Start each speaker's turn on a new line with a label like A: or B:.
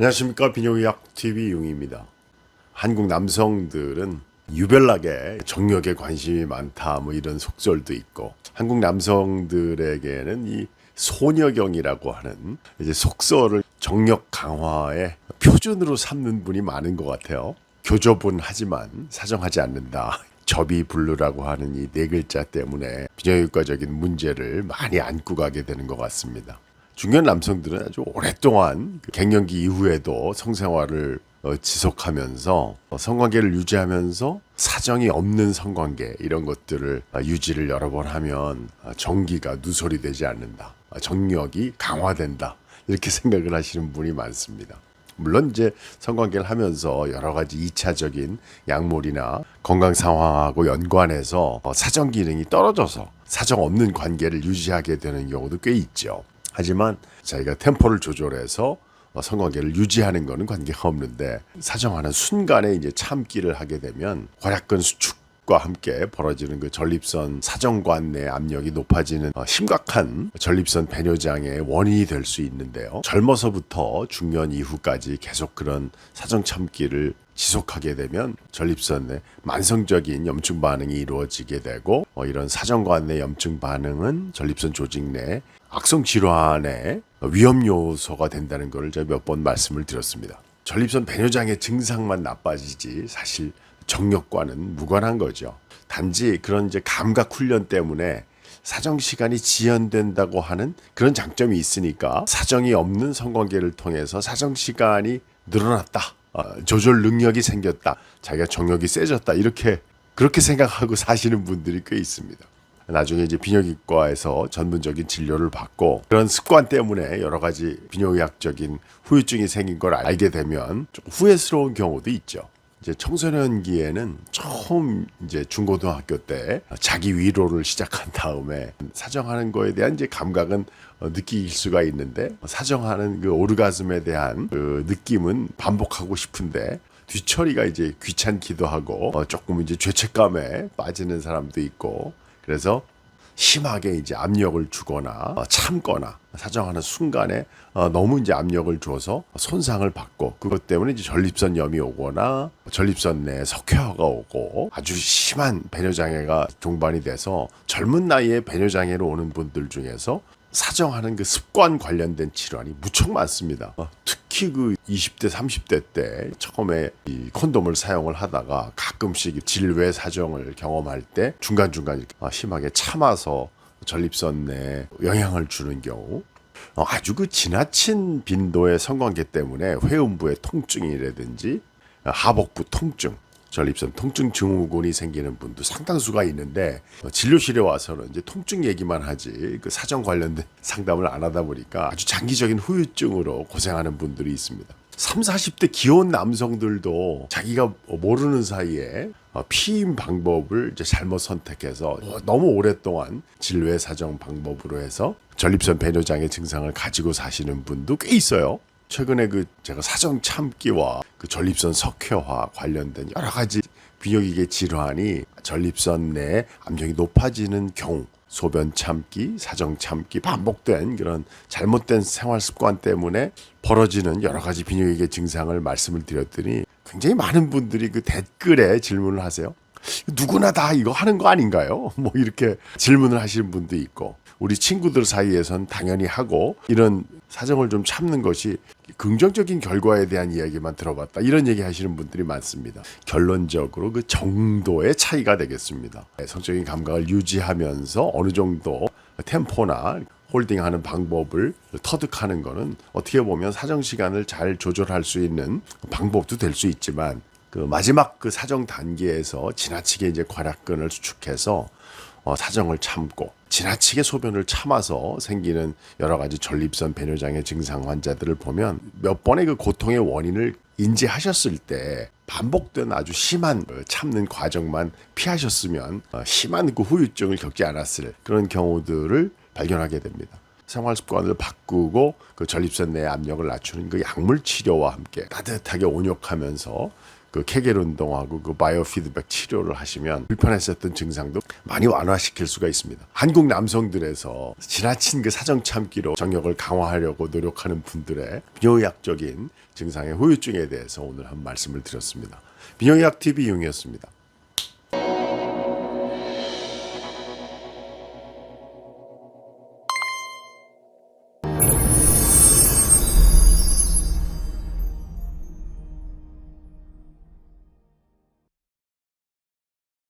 A: 안녕하십니까 비뇨기약 TV 용입니다. 한국 남성들은 유별나게 정력에 관심이 많다 뭐 이런 속설도 있고 한국 남성들에게는 이 소녀경이라고 하는 이제 속설을 정력 강화의 표준으로 삼는 분이 많은 것 같아요. 교접은 하지만 사정하지 않는다. 접이불루라고 하는 이 네 글자 때문에 비정형외과적인 문제를 많이 안고 가게 되는 것 같습니다. 중년 남성들은 아주 오랫동안 그 갱년기 이후에도 성생활을 어, 지속하면서 어, 성관계를 유지하면서 사정이 없는 성관계 이런 것들을 아, 유지를 여러 번 하면 아, 정기가 누설이 되지 않는다. 아, 정력이 강화된다. 이렇게 생각을 하시는 분이 많습니다. 물론 이제 성관계를 하면서 여러 가지 2차적인 약물이나 건강 상황하고 연관해서 어, 사정 기능이 떨어져서 사정 없는 관계를 유지하게 되는 경우도 꽤 있죠. 하지만 자기가 템포를 조절해서 어, 성관계를 유지하는 것은 관계가 없는데 사정하는 순간에 이제 참기를 하게 되면 괄약근 수축 과 함께 벌어지는 그 전립선 사정관 내 압력이 높아지는 어, 심각한 전립선 배뇨장의 원인이 될 수 있는데요. 젊어서부터 중년 이후까지 계속 그런 사정 참기를 지속하게 되면 전립선 내 만성적인 염증 반응이 이루어지게 되고 어, 이런 사정관 내 염증 반응은 전립선 조직 내 악성 질환의 위험 요소가 된다는 것을 제가 몇 번 말씀을 드렸습니다. 전립선 배뇨장의 증상만 나빠지지 사실 정력과는 무관한 거죠. 단지 그런 이제 감각 훈련 때문에 사정 시간이 지연된다고 하는 그런 장점이 있으니까 사정이 없는 성관계를 통해서 사정 시간이 늘어났다. 어, 조절 능력이 생겼다. 자기가 정력이 세졌다. 이렇게 그렇게 생각하고 사시는 분들이 꽤 있습니다. 나중에 이제 비뇨기과에서 전문적인 진료를 받고 그런 습관 때문에 여러 가지 비뇨의학적인 후유증이 생긴 걸 알게 되면 좀 후회스러운 경우도 있죠. 이제 청소년기에는 처음 이제 중고등학교 때 자기 위로를 시작한 다음에 사정하는 거에 대한 이제 감각은 어, 느낄 수가 있는데 사정하는 그 오르가즘에 대한 그 느낌은 반복하고 싶은데 뒤처리가 이제 귀찮기도 하고 어, 조금 이제 죄책감에 빠지는 사람도 있고 그래서 심하게 이제 압력을 주거나 어, 참거나 사정하는 순간에 어, 너무 이제 압력을 줘서 손상을 받고 그것 때문에 이제 전립선염이 오거나 전립선 내 석회화가 오고 아주 심한 배뇨 장애가 동반이 돼서 젊은 나이에 배뇨 장애로 오는 분들 중에서 사정하는 그 습관 관련된 질환이 무척 많습니다. 어, 특히 그 20대, 30대 때 처음에 이 콘돔을 사용을 하다가 가끔씩 질외 사정을 경험할 때 중간중간 어, 심하게 참아서 전립선 내에 영향을 주는 경우 어, 아주 그 지나친 빈도의 성관계 때문에 회음부의 통증이라든지 어, 하복부 통증 전립선 통증 증후군이 생기는 분도 상당수가 있는데 어, 진료실에 와서는 이제 통증 얘기만 하지 그 사정 관련된 상담을 안 하다 보니까 아주 장기적인 후유증으로 고생하는 분들이 있습니다. 3, 40대 기혼 남성들도 자기가 모르는 사이에 어, 피임 방법을 이제 잘못 선택해서 너무 오랫동안 진료의 사정 방법으로 해서 전립선 배뇨장애 증상을 가지고 사시는 분도 꽤 있어요. 최근에 그 제가 사정 참기와 그 전립선 석회화 관련된 여러 가지 비뇨기계 질환이 전립선 내 압력이 높아지는 경우 소변 참기, 사정 참기 반복된 그런 잘못된 생활 습관 때문에 벌어지는 여러 가지 비뇨기계 증상을 말씀을 드렸더니 굉장히 많은 분들이 그 댓글에 질문을 하세요. 누구나 다 이거 하는 거 아닌가요? 뭐 이렇게 질문을 하시는 분도 있고 우리 친구들 사이에선 당연히 하고 이런 사정을 좀 참는 것이 긍정적인 결과에 대한 이야기만 들어봤다 이런 얘기 하시는 분들이 많습니다. 결론적으로 그 정도의 차이가 되겠습니다. 성적인 감각을 유지하면서 어느 정도 템포나 홀딩하는 방법을 터득하는 거는 어떻게 보면 사정 시간을 잘 조절할 수 있는 방법도 될 수 있지만 그 마지막 그 사정 단계에서 지나치게 이제 괄약근을 수축해서 어, 사정을 참고 지나치게 소변을 참아서 생기는 여러 가지 전립선 배뇨장애 증상 환자들을 보면 몇 번의 그 고통의 원인을 인지하셨을 때 반복된 아주 심한 그 참는 과정만 피하셨으면 어, 심한 그 후유증을 겪지 않았을 그런 경우들을 발견하게 됩니다. 생활 습관을 바꾸고 그 전립선 내 압력을 낮추는 그 약물 치료와 함께 따뜻하게 온욕하면서 그 케겔 운동하고 그 바이오 피드백 치료를 하시면 불편했었던 증상도 많이 완화시킬 수가 있습니다. 한국 남성들에서 지나친 그 사정 참기로 정력을 강화하려고 노력하는 분들의 비뇨의학적인 증상의 후유증에 대해서 오늘 한 말씀을 드렸습니다. 비뇨의학 TV 용이었습니다.